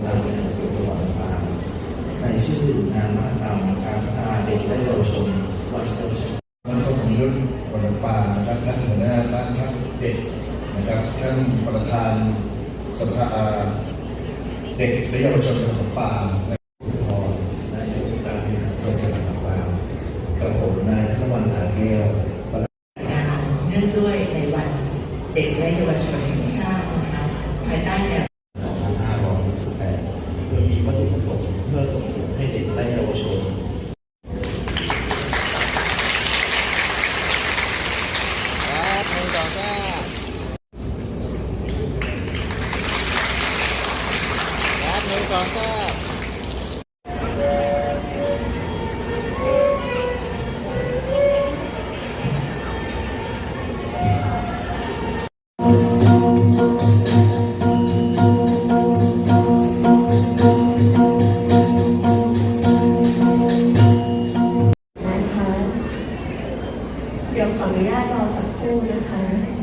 เราเป็นสุขวัฒนาในชื่องานมหกรรมการพัฒนาเด็กและเยาวชนวันเยาวชนท่านก็ผมรุ่นวันปานะครับท่านหัวหน้าบ้านพักเด็กนะครับท่านประธานสภาเด็กและเยาวชนจังหวัดลำปางสุพรนายกองค์การบริหารส่วนจังหวัดลำปากระผมนายธนวันหาแก้วงานเนื่องด้วยในวันเด็กและเยาวชนแห่งชาตินะคะภายใต้แนว นึ่งสองสาเดี๋ยวขออนุญาตรอสักครู่นะคะ